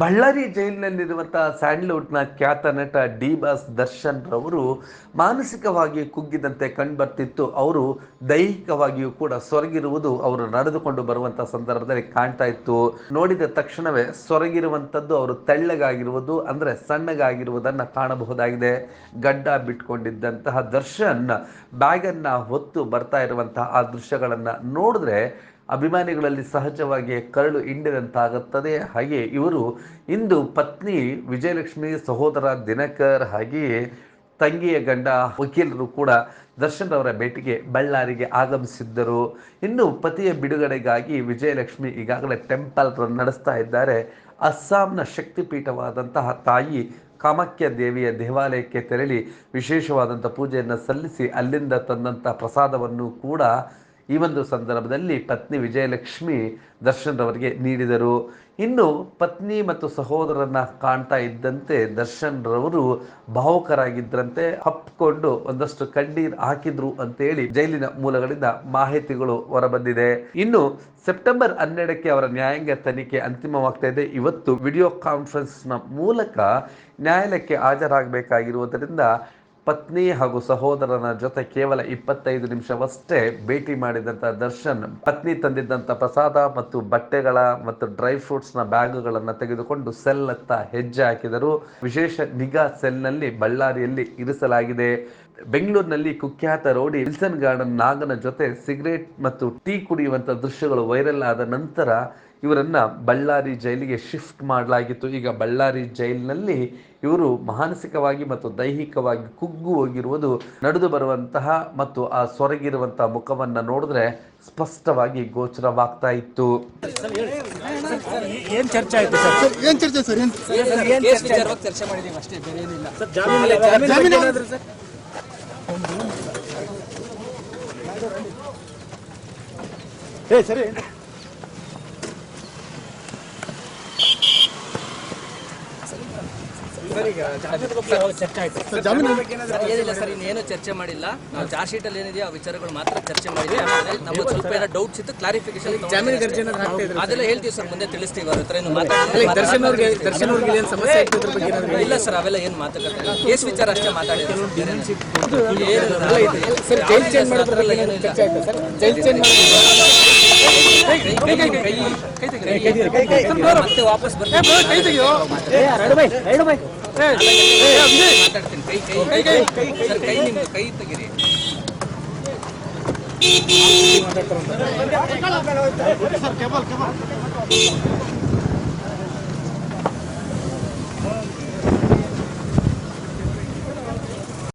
ಬಳ್ಳಾರಿ ಜೈಲಿನಲ್ಲಿರುವಂತಹ ಸ್ಯಾಂಡ್ಲ್ವುಡ್ನ ಖ್ಯಾತ ನಟ D boss Darshan ರವರು ಮಾನಸಿಕವಾಗಿ ಕುಗ್ಗಿದಂತೆ ಕಂಡುಬರ್ತಿತ್ತು ಅವರು ದೈಹಿಕವಾಗಿಯೂ ಕೂಡ ಸೊರಗಿರುವುದು ಅವರು ನಡೆದುಕೊಂಡು ಬರುವಂತಹ ಸಂದರ್ಭದಲ್ಲಿ ಕಾಣ್ತಾ ಇತ್ತು. ನೋಡಿದ ತಕ್ಷಣವೇ ಸೊರಗಿರುವಂಥದ್ದು ಅವರು ತೆಳ್ಳಗಾಗಿರುವುದು ಅಂದರೆ ಸಣ್ಣಗಾಗಿರುವುದನ್ನು ಕಾಣಬಹುದಾಗಿದೆ. ಗಡ್ಡ ಬಿಟ್ಕೊಂಡಿದ್ದಂತಹ ದರ್ಶನ್ ಬ್ಯಾಗನ್ನು ಹೊತ್ತು ಬರ್ತಾ ಇರುವಂತಹ ಆ ದೃಶ್ಯಗಳನ್ನು ನೋಡಿದ್ರೆ ಅಭಿಮಾನಿಗಳಲ್ಲಿ ಸಹಜವಾಗಿ ಕರಳು ಹಿಂಡಿದಂತಾಗುತ್ತದೆ. ಹಾಗೆ ಇವರು ಇಂದು ಪತ್ನಿ ವಿಜಯಲಕ್ಷ್ಮಿ ಸಹೋದರ ದಿನಕರ್ ಹಾಗೆಯೇ ತಂಗಿಯ ಗಂಡ ವಕೀಲರು ಕೂಡ ದರ್ಶನ್ ಅವರ ಭೇಟಿಗೆ ಬಳ್ಳಾರಿಗೆ ಆಗಮಿಸಿದ್ದರು. ಇನ್ನು ಪತಿಯ ಬಿಡುಗಡೆಗಾಗಿ ವಿಜಯಲಕ್ಷ್ಮಿ ಈಗಾಗಲೇ ಟೆಂಪಲ್ ರನ್ ನಡೆಸ್ತಾ ಇದ್ದಾರೆ. ಅಸ್ಸಾಂನ ಶಕ್ತಿಪೀಠವಾದಂತಹ ತಾಯಿ ಕಾಮಾಖ್ಯ ದೇವಿಯ ದೇವಾಲಯಕ್ಕೆ ತೆರಳಿ ವಿಶೇಷವಾದಂಥ ಪೂಜೆಯನ್ನು ಸಲ್ಲಿಸಿ ಅಲ್ಲಿಂದ ತಂದಂಥ ಪ್ರಸಾದವನ್ನು ಕೂಡ ಈ ಒಂದು ಸಂದರ್ಭದಲ್ಲಿ ಪತ್ನಿ ವಿಜಯಲಕ್ಷ್ಮಿ ದರ್ಶನ್ ರವರಿಗೆ ನೀಡಿದರು. ಇನ್ನು ಪತ್ನಿ ಮತ್ತು ಸಹೋದರನ ಕಾಣ್ತಾ ಇದ್ದಂತೆ ದರ್ಶನ್ ರವರು ಭಾವುಕರಾಗಿದ್ದರಂತೆ ಹಪ್ಕೊಂಡು ಒಂದಷ್ಟು ಕಣ್ಣೀರು ಹಾಕಿದ್ರು ಅಂತೇಳಿ ಜೈಲಿನ ಮೂಲಗಳಿಂದ ಮಾಹಿತಿಗಳು ಹೊರಬಂದಿದೆ. ಇನ್ನು ಸೆಪ್ಟೆಂಬರ್ ಹನ್ನೆರಡಕ್ಕೆ ಅವರ ನ್ಯಾಯಾಂಗ ತನಿಖೆ ಅಂತಿಮವಾಗ್ತಾ ಇದೆ. ಇವತ್ತು ವಿಡಿಯೋ ಕಾನ್ಫರೆನ್ಸ್ನ ಮೂಲಕ ನ್ಯಾಯಾಲಯಕ್ಕೆ ಹಾಜರಾಗಬೇಕಾಗಿರುವುದರಿಂದ ಪತ್ನಿ ಹಾಗೂ ಸಹೋದರನ ಜೊತೆ ಕೇವಲ ಇಪ್ಪತ್ತೈದು ನಿಮಿಷವಷ್ಟೇ ಭೇಟಿ ಮಾಡಿದಂಥ ದರ್ಶನ್, ಪತ್ನಿ ತಂದಿದ್ದಂಥ ಪ್ರಸಾದ ಮತ್ತು ಬಟ್ಟೆಗಳ ಮತ್ತು ಡ್ರೈ ಫ್ರೂಟ್ಸ್ನ ಬ್ಯಾಗುಗಳನ್ನು ತೆಗೆದುಕೊಂಡು ಸೆಲ್ ಅತ್ತ ಹೆಜ್ಜೆ ಹಾಕಿದರು. ವಿಶೇಷ ನಿಗಾ ಸೆಲ್ನಲ್ಲಿ ಬಳ್ಳಾರಿಯಲ್ಲಿ ಇರಿಸಲಾಗಿದೆ. ಬೆಂಗಳೂರಿನಲ್ಲಿ ಕುಖ್ಯಾತ ರೌಡಿ ವಿಲ್ಸನ್ ಗಾರ್ಡನ್ ನಾಗನ ಜೊತೆ ಸಿಗರೇಟ್ ಮತ್ತು ಟೀ ಕುಡಿಯುವಂಥ ದೃಶ್ಯಗಳು ವೈರಲ್ ಆದ ನಂತರ ಇವರನ್ನ ಬಳ್ಳಾರಿ ಜೈಲಿಗೆ ಶಿಫ್ಟ್ ಮಾಡಲಾಗಿತ್ತು. ಈಗ ಬಳ್ಳಾರಿ ಜೈಲಿನಲ್ಲಿ ಇವರು ಮಾನಸಿಕವಾಗಿ ಮತ್ತು ದೈಹಿಕವಾಗಿ ಕುಗ್ಗು ಹೋಗಿರುವುದು ನಡೆದು ಬರುವಂತಹ ಮತ್ತು ಆ ಸೊರಗಿರುವಂತಹ ಮುಖವನ್ನು ನೋಡಿದ್ರೆ ಸ್ಪಷ್ಟವಾಗಿ ಗೋಚರವಾಗ್ತಾ ಇತ್ತು. ಏನು ಚರ್ಚೆ ಆಯ್ತು ಸರ್ ಸರ್ ಏನ್ ಚರ್ಚೆ ಸರ್ ಏನ್ ಕೇಸ್ ವಿಚಾರವಾಗಿ ಚರ್ಚೆ ಮಾಡಿದೀವಿ ಅಷ್ಟೇ ಬೇರೆ ಏನಿಲ್ಲ ಸರ್ ಜಾಮೀನು ಜಾಮೀನು ಏನಾದ್ರು ಸರ್ ಏ ಸರಿ ಸರ್ ಈಗ ಜಾಮೀನು ಬಗ್ಗೆ ಯಾವಾಗ ಚರ್ಚೆ ಆಯ್ತು ಸರ್ ಜಾಮೀನು ಬಗ್ಗೆ ಏನಾದ್ರು ಸರ್ ಏನಿಲ್ಲ ಸರ್ ಇನ್ನೇನು ಚರ್ಚೆ ಮಾಡಿಲ್ಲ ನಾವು ಚಾರ್ಜ್ ಶೀಟ್ ಅಲ್ಲಿ ಏನಿದೆಯೋ ಆ ವಿಚಾರಗಳು ಮಾತ್ರ ಚರ್ಚೆ ಮಾಡಿದ್ವಿ ನಮ್ಮ ಸ್ವಲ್ಪ ಏನೋ ಡೌಟ್ಸ್ ಇತ್ತು ಕ್ಲಾರಿಫಿಕೇಶನ್ ಅದೆಲ್ಲ ಹೇಳ್ತೀವಿ ಸರ್ ಮುಂದೆ ತಿಳಿಸ್ತೀವಿ ಅವ್ರ ಹತ್ರ ಏನು ಮಾತಾಡ್ತೀವಿ ಇಲ್ಲ ಸರ್ ಅವೆಲ್ಲ ಏನು ಮಾತಾಡ್ತಾರೆ ಕೇಸ್ ವಿಚಾರ ಅಷ್ಟೇ ಚೇಂಜ್ ಮತ್ತೆ ವಾಪಸ್ ಬರ್ತೀನಿ ಮಾತಾಡ್ತೀನಿ ಕೈ ಕೈ ಕೈ ಕೈ ಕೈ ನಿಮ್ದು ಕೈ